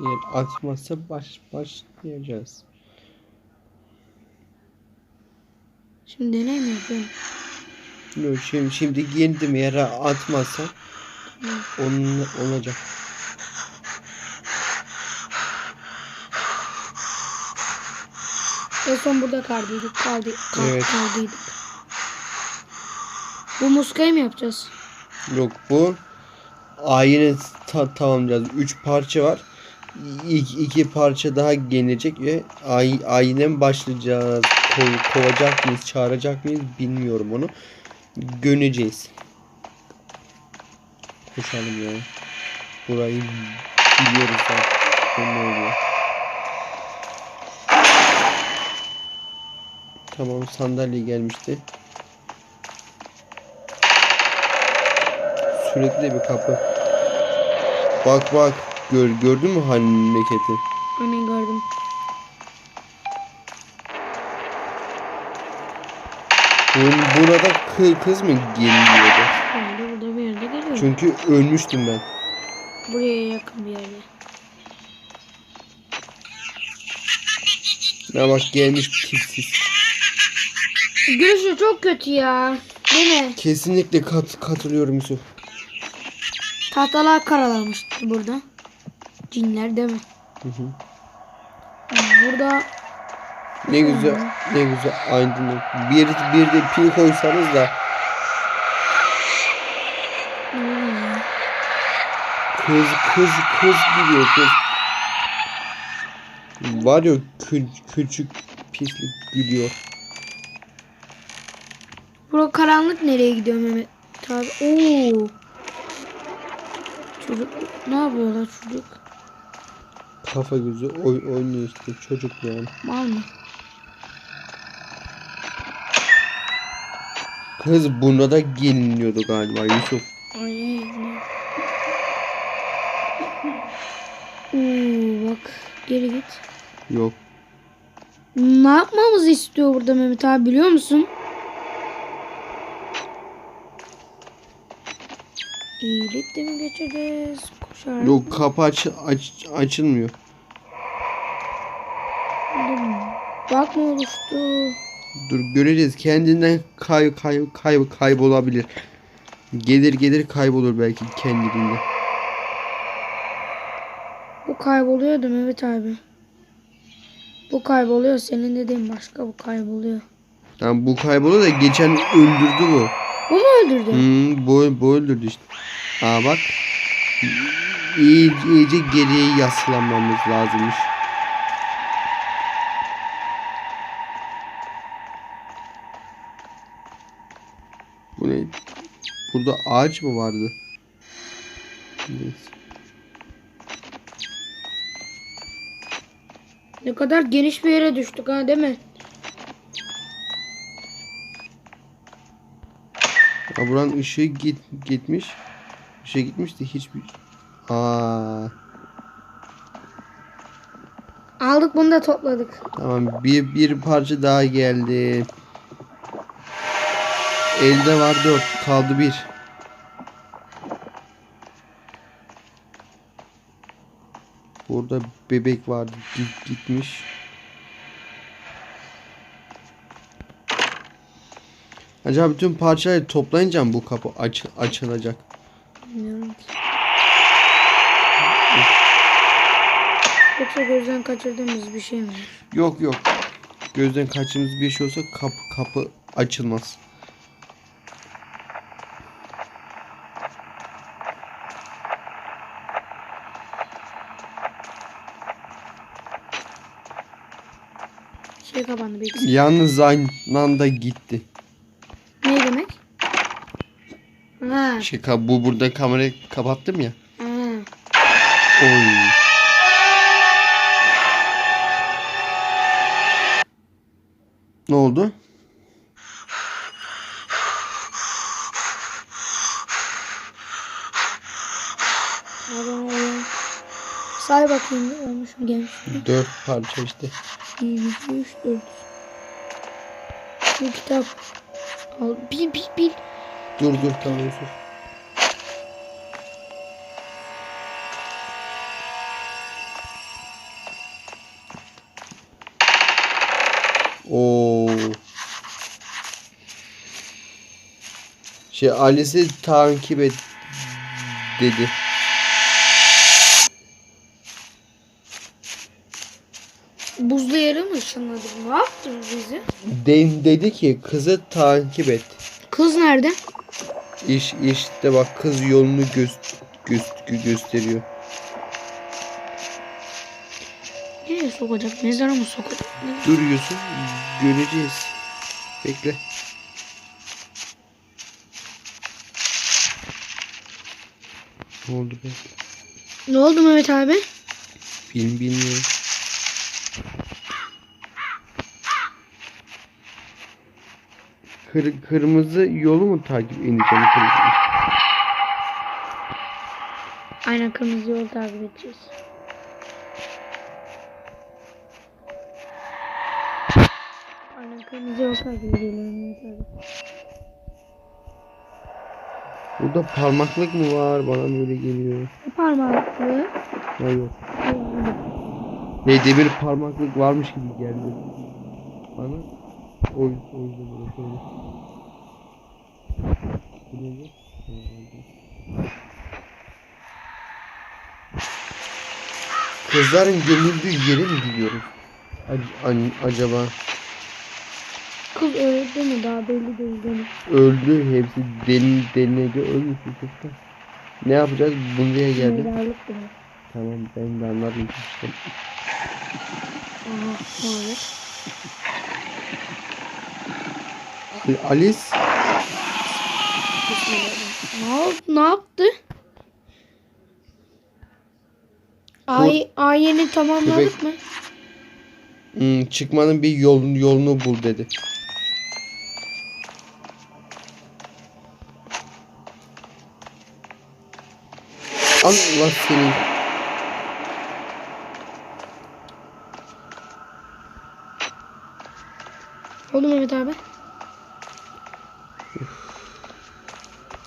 Eğer atmazsa baş başlayacağız. Şimdi deney mi? Yok şimdi şimdi yendim yere atmazsan onun olacak. En son burada kaldıydık. Kaldı, kal, Evet. Kaldıydık. Bu muskayı mı yapacağız? Yok bu ayini ta tamamlayacağız. Üç parça var. İki, iki parça daha gelecek ve ay ayinen başlayacağız. Ko- kovacak mıyız, çağıracak mıyız bilmiyorum onu. Göreceğiz. Koşalım ya. Burayı biliyoruz zaten. Ne oluyor? Tamam sandalye gelmişti. Sürekli bir kapı. Bak bak. Gör, gördün mü hareketi? Aynen gördüm. Bu- Burada kız, kız mı geliyordu? Herhalde burada bir yerde geliyor. Çünkü ölmüştüm ben. Buraya yakın bir yerde. Ya bak gelmiş tipsiz. Görüşü çok kötü ya. Değil mi? Kesinlikle kat, katılıyorum Yusuf. Tahtalar karalamıştı burada. Cinler değil mi? Hı hı. Burada Ne güzel, ne güzel aydınlık. Bir, bir de pil koysanız da Hmm, kız kız kız gidiyor kız. Var ya kü, küçük pislik gülüyor. Bura karanlık nereye gidiyor Mehmet abi? Oo. Çocuk ne yapıyorlar çocuk? Kafa gözü oy, oynuyor işte çocuk yani. Mal mı? Kız buna da geliniyordu galiba Yusuf. Ay? Oo bak geri git. Yok. Ne yapmamızı istiyor burada Mehmet abi biliyor musun? İyilikle mi geçeceğiz? Koşar. Yok kapı aç, aç, açılmıyor. Bak mı oluştu? Dur göreceğiz. Kendinden kay, kay, kay, kaybolabilir. Gelir gelir kaybolur belki kendiliğinden. Bu kayboluyor da Mehmet abi. Bu kayboluyor. Senin dediğin başka bu kayboluyor. Yani bu kaybolur da geçen öldürdü bu. Bu mu öldürdü? Hmm, bu, bu öldürdü işte. Aa bak. İyi, iyice geriye yaslanmamız lazımmış. Burada ağaç mı vardı? Ne kadar geniş bir yere düştük ha değil mi? Ya buranın ışığı git, gitmiş. Işığı gitmişti hiçbir... Aa, Aldık bunu da topladık. tamam bir, bir parça daha geldi. Elde var dört. Kaldı bir. Burada bebek vardı. Git, gitmiş. Acaba bütün parçaları toplayınca mı bu kapı aç, açılacak? Bilmiyorum ki. Yoksa gözden kaçırdığımız bir şey mi? Yok yok. Gözden kaçtığımız bir şey olsa kapı kapı açılmaz. Kapandı bir ikisi. Yalnız aynı anda gitti. Ne demek? Ha. Şey ka- bu burada kamerayı kapattım ya. ha. Oy. Ne oldu? Say bakayım olmuş mu gelmiş mi? Dört parça işte. %3 400. Bu kitap. Al, bil bil bil. Dur dur tamam dur. Oo. Şey ailesi takip et dedi. Buzlu yere mi ışınladı? Ne yaptı bizi? De dedi ki kızı takip et. Kız nerede? İş işte bak kız yolunu göz, gö- gösteriyor. Nereye sokacak? Mezara mı sokacak? Ne? Duruyorsun göreceğiz. Bekle. Ne oldu be? Ne oldu Mehmet abi? Bil, bilmiyorum. Kır, kırmızı yolu mu takip edeceğim? Kırmızı. Aynen kırmızı yol takip edeceğiz. Aynen kırmızı yol takip abi. Burada parmaklık mı var? Bana böyle geliyor. Bu parmaklı. Ha yok. Ne demir parmaklık varmış gibi geldi. Bana o, o yüzden böyle. Kızların gömüldüğü yere mi gidiyoruz? Acaba Kız öldü mü daha belli değil benim. öldü hepsi delin deline göre ölmüş çocuklar. Ne yapacağız? Buraya geldik. Mezarlık? Tamam ben de anladım işte. Aha. Alice Ne oldu? Ne yaptı? Ay, ayeni tamamladık mı? Hmm, çıkmanın bir yol, yolunu bul dedi. Allah senin. Oldu Mehmet abi.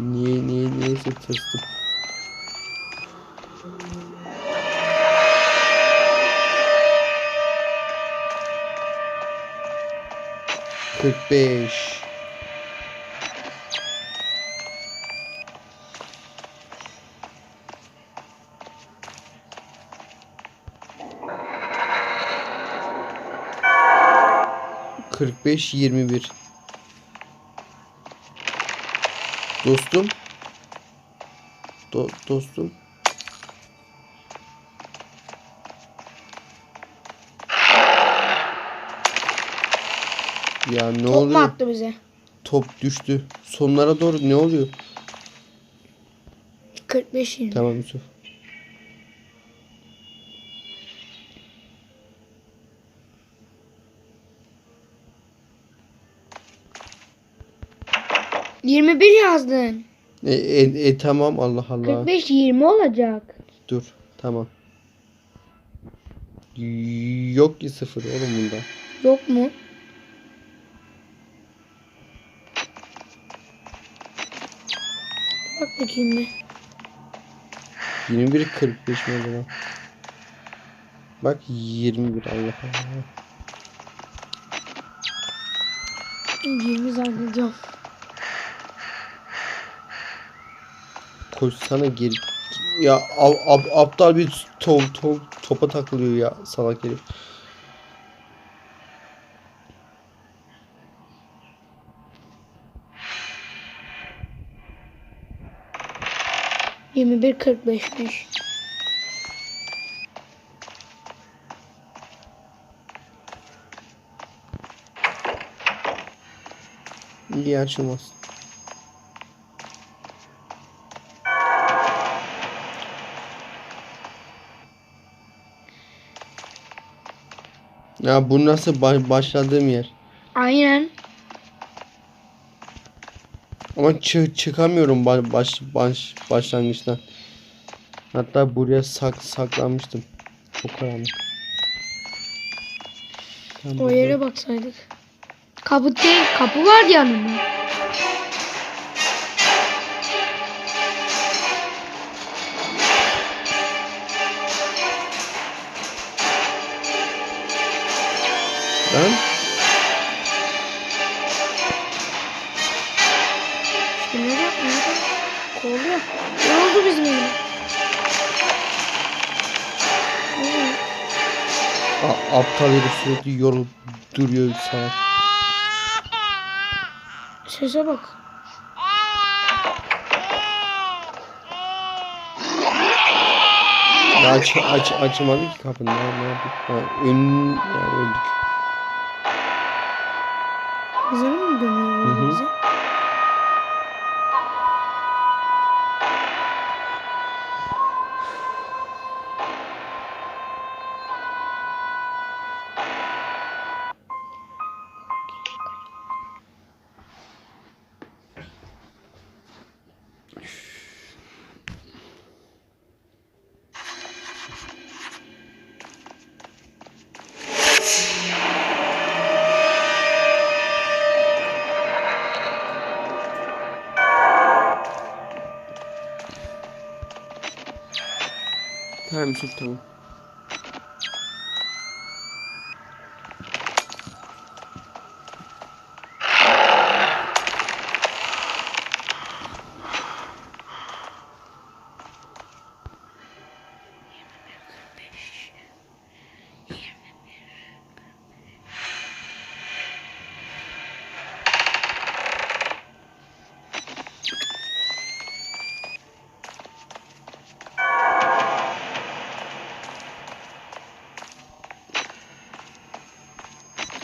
Niye niye niyeyse tırstım. Kırk beş. Kırk beş yirmi bir. Dostum. Do dostum. Ya ne Top oluyor? attı bize? Top düştü. Sonlara doğru ne oluyor? 45 20. Tamam Yusuf. Yirmi bir yazdın. E, e, e, tamam Allah Allah. 45 20 olacak. Dur tamam. Yok ki sıfır oğlum bunda. Yok mu? Bak bakayım bir. 21 45 mi zaman? Bak 21 Allah Allah. 20 zannediyorum. Koşsana geri. Ya ab, ab, aptal bir top, top, topa takılıyor ya salak herif. Yirmi bir kırk beşmiş. İyi açılmaz. Ya bu nasıl ba- başladığım yer? Aynen. Ama çı- çıkamıyorum ba- baş, baş başlangıçtan. Hatta buraya sak saklanmıştım. Çok karanlık. Tam O yere baksaydık. Kapı değil, kapı var yanında. Aptal herif sürekli yorulup duruyor sana. Sese bak. Ya aç, aç, açılmadı ki kapını. Ne? Ha, ön, ya öldük. Tamam tamam.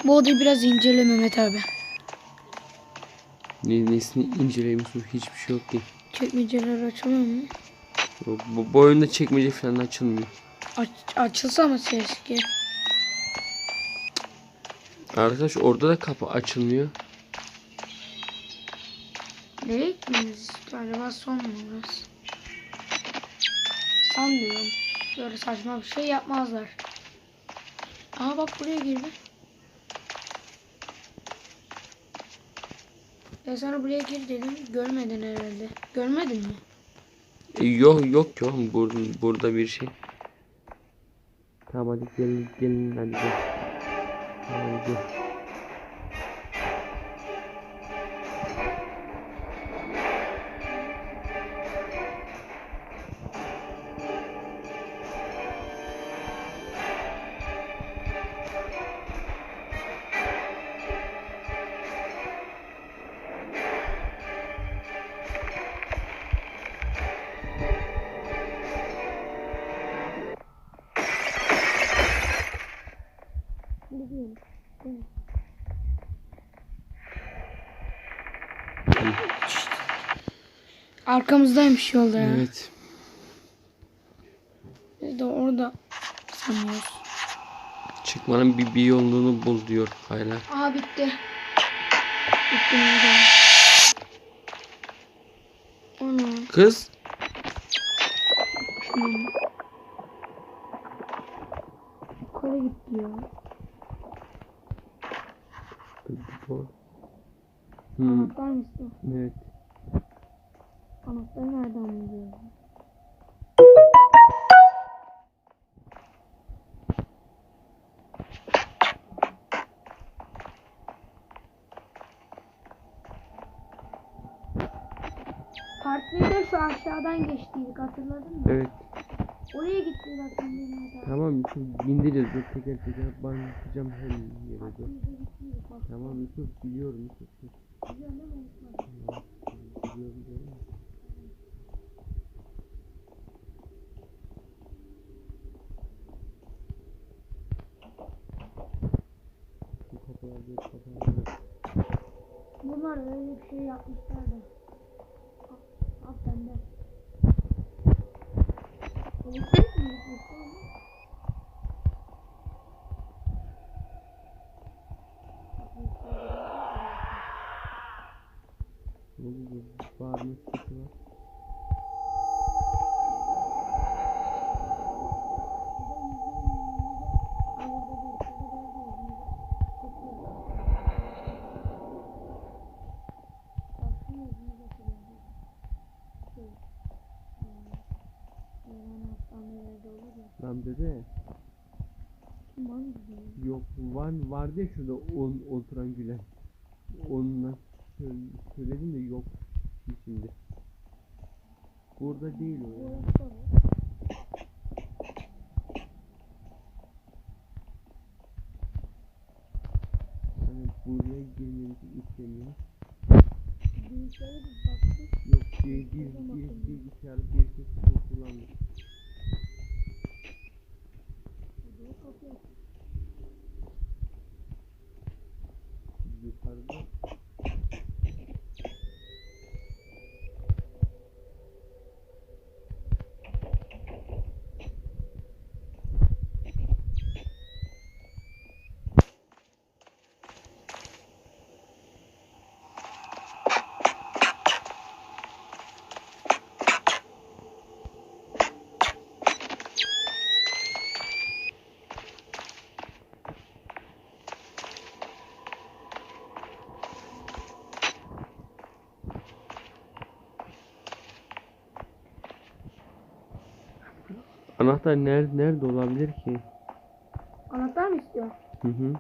Bu odayı biraz incele Mehmet abi. Ne, nesini inceleyeyim Yusuf? Hiçbir şey yok ki. Çekmeceler açılıyor mu? Bu, bu, bu oyunda çekmece falan açılmıyor. Aç, açılsa ama keşke. Arkadaş orada da kapı açılmıyor. Nereye gitmemiz Acaba son mu burası? Sanmıyorum. Böyle saçma bir şey yapmazlar. Aa bak buraya girdi. Ben sana buraya gir dedim. Görmedin herhalde. Görmedin mi? E, yok yok yok burada, burada bir şey. Tamam hadi gelin gelin hadi gel. Hadi gel. Arkamızdaymış yolda ya. Evet. Biz de orada sanıyoruz. Çıkmanın bir, bir yolunu bul diyor hala. Aha bitti. Bitti. Ana. Kız. Yukarı gitti ya. Hmm, Anahtar evet. Anahtarı nereden buluyor? Partide şu aşağıdan geçtiydik hatırladın mı? Evet. Oraya gitti zaten benim adam. Tamam Yusuf bindireceğiz. Dur teker teker banlayacağım her yere dur. Tamam Yusuf biliyorum Yusuf. Dur. Tamam, Biliyorum biliyorum. Kapılar bir kapılar. Bunlar öyle bir şey yapmışlar da. Al, bende. Ne oluyor? Bağırma vardı ya şurada on, oturan gülen. Onunla sö- söyledim de yok şimdi. Burada değil o ya. Hani buraya girmemizi istemiyor. Yok bir, bir, bir bilgisayar bir kez kullandık. Anladım. Anahtar nerede nerede olabilir ki? Anahtar mı istiyor? Hı hı.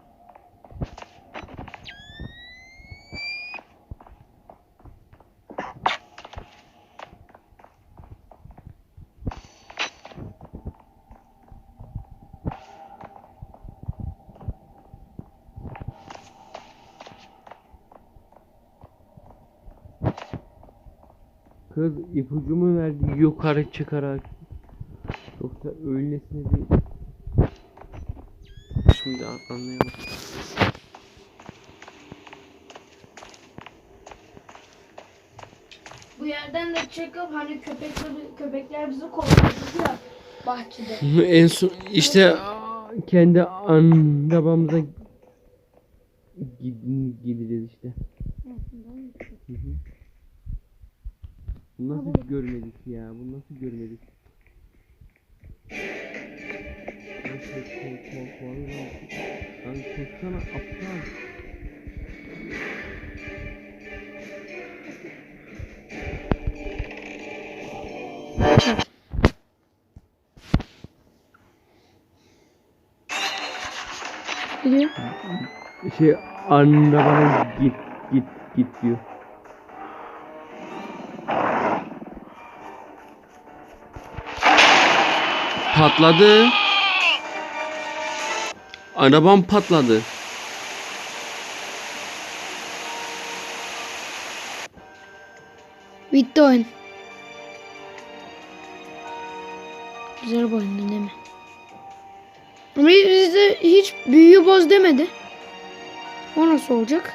Kız ipucumu verdi yukarı çıkarak. Yoksa öylesine bir Şimdi an- anlayamadım. Bu yerden de çıkıp hani köpekler, köpekler bizi kovalıyordu ya bahçede. En son işte kendi arabamıza gid- gideceğiz işte. Hı hı. Bu nasıl görmedik ya? Bu nasıl görmedik? Lan ko- ko- ko- ko- lan. Lan koşsana aptal. Gidiyor. Şey arabana git git git diyor. Patladı. Arabam patladı. Bitti oyun. Güzel bir oyundu değil mi? Bize hiç büyüyü boz demedi. O nasıl olacak?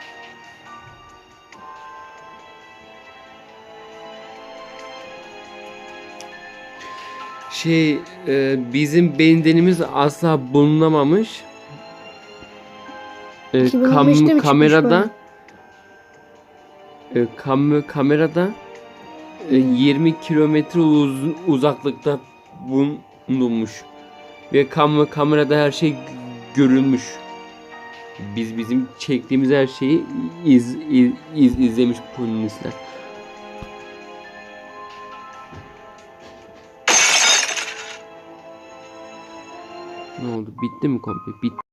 Şey e, bizim bendenimiz asla bulunamamış. E, 2015'te mi kam- kamerada e, kam- kamerada e, 20 kilometre uz- uzaklıkta bulunmuş ve kam kamerada her şey görülmüş. Biz bizim çektiğimiz her şeyi iz, iz, iz- izlemiş polisler. Bitti mi komple? Bitti.